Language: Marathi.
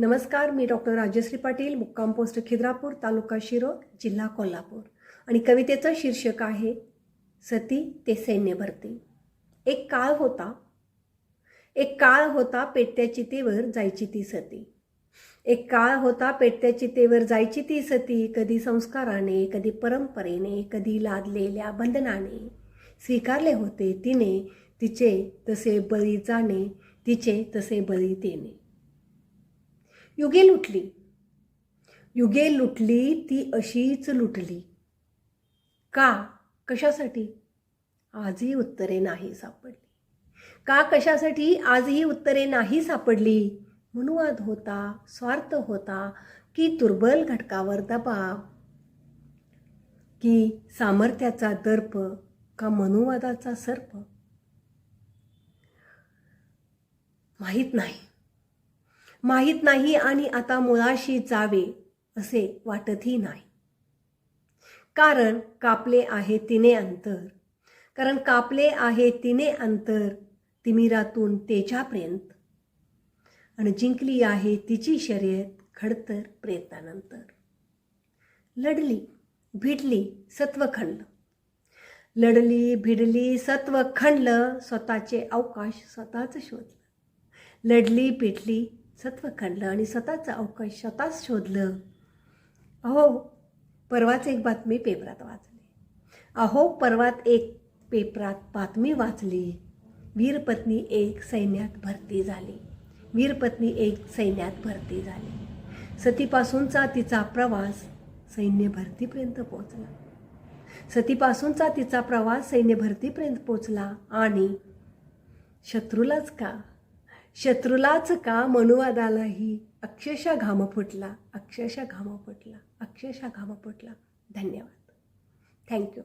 नमस्कार मी डॉक्टर राजश्री पाटील मुक्काम पोस्ट खिद्रापूर तालुका शिरोळ जिल्हा कोल्हापूर. आणि कवितेचं शीर्षक आहे सती ते सैन्य भरती. एक काळ होता एक काळ होता पेटत्या चितेवर जायची ती सती. एक काळ होता पेटत्या चितेवर जायची ती सती कधी संस्काराने कधी परंपरेने कधी लादलेल्या बंधनाने. स्वीकारले होते तिने तिचे तसे बळी जाणे तिचे तसे बळी देणे. युगे लुटली. युगे लुटली ती अशीच लुटली. का? कशासाठी? आजही उत्तरे नाही सापडली. का कशासाठी आजही उत्तरे नाही सापडली? मनुवाद होता स्वार्थ होता की दुर्बल घटकावर दबाव? की सामर्थ्याचा दर्प का मनुवादाचा सर्प? माहीत नाही. माहीत नाही आणि आता मुळाशी जावे असे वाटतही नाही. कारण कापले आहे तिने अंतर. कारण कापले आहे तिने अंतर तिमिरातून तेजापर्यंत. आणि जिंकली आहे तिची शर्यत खडतर प्रयत्नानंतर. लढली भिडली सत्व सत्वखंड. लढली भिडली सत्व खंडलं स्वतःचे अवकाश स्वतःच शोधलं. लढली पेटली सत्व खंडलं आणि स्वतःचं अवकाश स्वतःच शोधलं. अहो परवाच एक बातमी पेपरात वाचली. अहो परवात एक पेपरात बातमी वाचली. वीरपत्नी एक सैन्यात भरती झाली. वीरपत्नी एक सैन्यात भरती झाली. सतीपासूनचा तिचा प्रवास सैन्य भरतीपर्यंत पोचला सतीपासूनचा तिचा प्रवास सैन्य भरतीपर्यंत पोचला आणि शत्रूलाच का शत्रूलाच का मनुवादालाही अक्षरशः घाम फुटला अक्षरशः घाम फुटला अक्षरशः घाम फुटला. धन्यवाद. थँक्यू